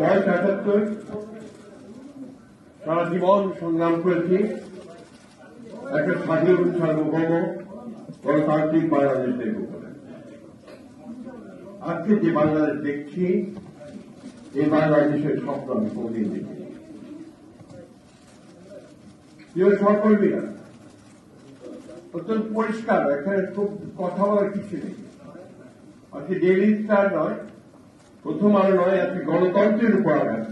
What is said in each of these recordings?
বয়স একাত্তর সারা জীবন সংগ্রাম করেছি। একটা স্বাধীন সার্বভৌম গণতান্ত্রিক বাংলাদেশ দেখব আজকে যে বাংলাদেশ দেখছি, এই বাংলাদেশের স্বপ্ন আমি কোনদিন দেখি সহকর্মীরা, অত্যন্ত পরিষ্কার, এখানে খুব কথা বলার কিছু নেই। আজকে ডেইলি স্টার নয় প্রথম আলো নয় আজকে গণতন্ত্রের উপর আঘাত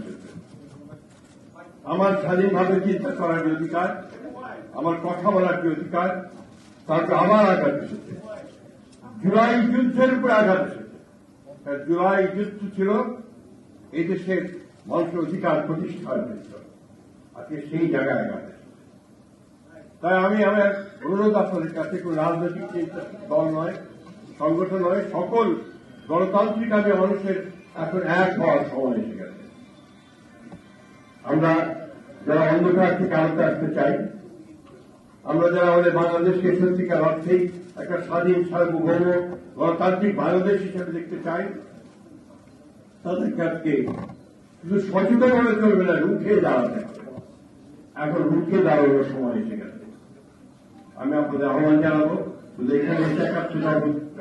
আমার স্বাধীনভাবে চিন্তা করার অধিকার, আমার কথা বলার যে অধিকার তারপর আবার আঘাত এসেছে। জুলাই যুদ্ধের উপর আঘাত এসেছে। জুলাই যুদ্ধ ছিল, এই দেশের মানুষের অধিকার প্রতিষ্ঠার আজকে সেই জায়গায় আঘাত তাই আমি আমার অনুরোধ আপনাদের কাছে, কোন রাজনৈতিক দল নয়, সংগঠন নয়, সকল গণতান্ত্রিক আগে মানুষের এখন এক হওয়ার সময় এসে গেছে। আমরা যারা অন্ধকার থেকে আলোতে আসতে চাই, আমরা যারা আমাদের বাংলাদেশকে সত্যিকার অর্থেই একটা স্বাধীন, সার্বভৌম গণতান্ত্রিক বাংলাদেশ হিসেবে দেখতে চাই, তাদেরকে আজকে শুধু সচেতন হলে চলবে না, রুখে দাঁড়াতে এখন রুখে দাঁড়ানোর সময় এসে গেছে। আমি আপনাদের আহ্বান জানাব, শুধু এখানে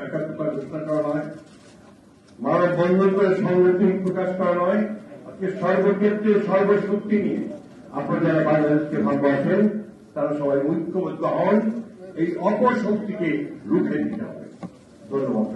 একাত্মতা ঘোষণা করা নয় মানব বন্ধন সংগঠন প্রকাশ করা নয়, আজকে সর্বক্ষেত্রে সর্বশক্তি নিয়ে। আপনারা যারা বাংলাদেশকে ভালোবাসেন, তারা সবাই ঐক্যবদ্ধ হন, এই অপশক্তিকে রুখে দিতে হবে। ধন্যবাদ।